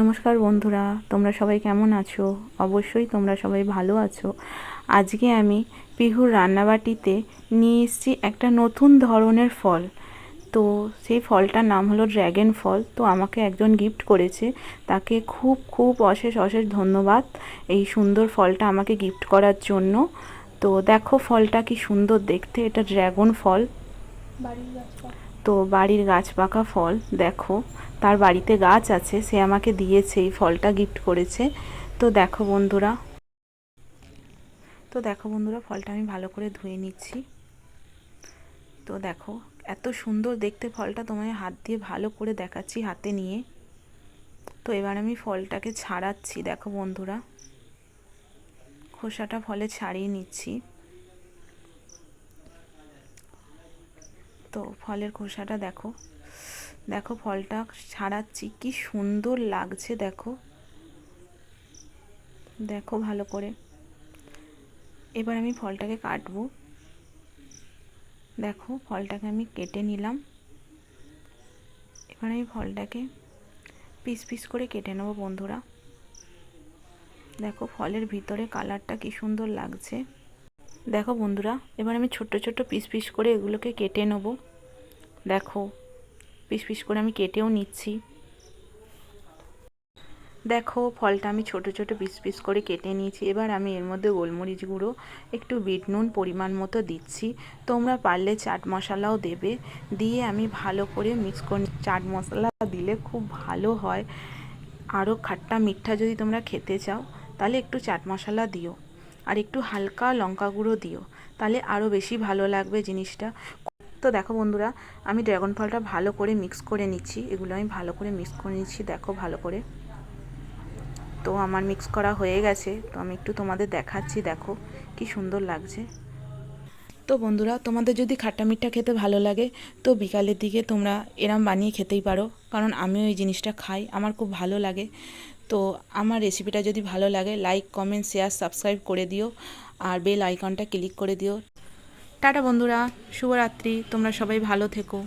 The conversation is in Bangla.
নমস্কার বন্ধুরা, তোমরা সবাই কেমন আছো? অবশ্যই তোমরা সবাই ভালো আছো। আজকে আমি পিহুর রান্নাবাটিতে নিয়ে এসেছি একটা নতুন ধরনের ফল। তো সেই ফলটার নাম হলো ড্র্যাগন ফল। তো আমাকে একজন গিফট করেছে। তাকে খুব খুব অশেষ অশেষ ধন্যবাদ এই সুন্দর ফলটা আমাকে গিফট করার জন্য। তো দেখো ফলটা কি সুন্দর দেখতে। এটা ড্র্যাগন ফল। বাড়ির তো বাড়ির গাছ পাকা ফল, দেখো। তার বাড়িতে গাছ আছে, সে আমাকে দিয়েছে, এই ফলটা গিফট করেছে। তো দেখো বন্ধুরা। তো দেখো বন্ধুরা, ফলটা আমি ভালো করে ধুয়ে নিচ্ছি। তো দেখো, এত সুন্দর দেখতে ফলটা তোমায় হাত দিয়ে ভালো করে দেখাচ্ছি হাতে নিয়ে। তো এবার আমি ফলটাকে ছাড়াচ্ছি, দেখো বন্ধুরা। খোসাটা ফলে ছাড়িয়ে নিচ্ছি। তো ফলের খোসাটা দেখো। দেখো ফলটা ছাড়াচ্ছি, কি সুন্দর লাগছে দেখো। দেখো ভালো করে। এবার আমি ফলটাকে কাটবো। দেখো ফলটাকে আমি কেটে নিলাম। এবার আমি ফলটাকে পিস পিস করে কেটে নেব বন্ধুরা। দেখো ফলের ভিতরে কালারটা কি সুন্দর লাগছে। দেখো বন্ধুরা, এবার আমি ছোট্ট ছোট্ট পিস পিস করে এগুলোকে কেটে নেব। দেখো, পিস পিস করে আমি কেটেও নিচ্ছি। দেখো, ফলটা আমি ছোট ছোট পিস পিস করে কেটে নিয়েছি। এবার আমি এর মধ্যে গোলমরিচ গুঁড়ো, একটু বিট নুন পরিমাণ মতো দিচ্ছি। তোমরা পারলে চাট মশলাও দেবে। দিয়ে আমি ভালো করে মিক্স করে চাট মশলা দিলে খুব ভালো হয়। আরও খাট্টা মিঠা যদি তোমরা খেতে চাও, তাহলে একটু চাট মশলা দিও। আর একটু হালকা লঙ্কা গুঁড়ো দিও। তাহলে আরও বেশি ভালো লাগবে জিনিসটা। তো দেখো বন্ধুরা, আমি ড্রাগন ফলটা ভালো করে মিক্স করে নিচ্ছি। এগুলো আমি ভালো করে মিক্স করে নিচ্ছি, দেখো ভালো করে। তো আমার মিক্স করা হয়ে গেছে, তো আমি একটু তোমাদের দেখাচ্ছি, দেখো কি সুন্দর লাগছে। তো বন্ধুরা, তোমাদের যদি খাট্টা মিঠা খেতে ভালো লাগে, তো বিকালের দিকে তোমরা এরম বানিয়ে খেতেই পারো, কারণ আমিও এই জিনিসটা খাই, আমার খুব ভালো লাগে। তো আমার রেসিপিটা যদি ভালো লাগে লাইক কমেন্ট শেয়ার সাবস্ক্রাইব করে দিও, আর বেল আইকনটা ক্লিক করে দিও। টাটা বন্ধুরা শুভরাত্রি তোমরা সবাই ভালো থেকো।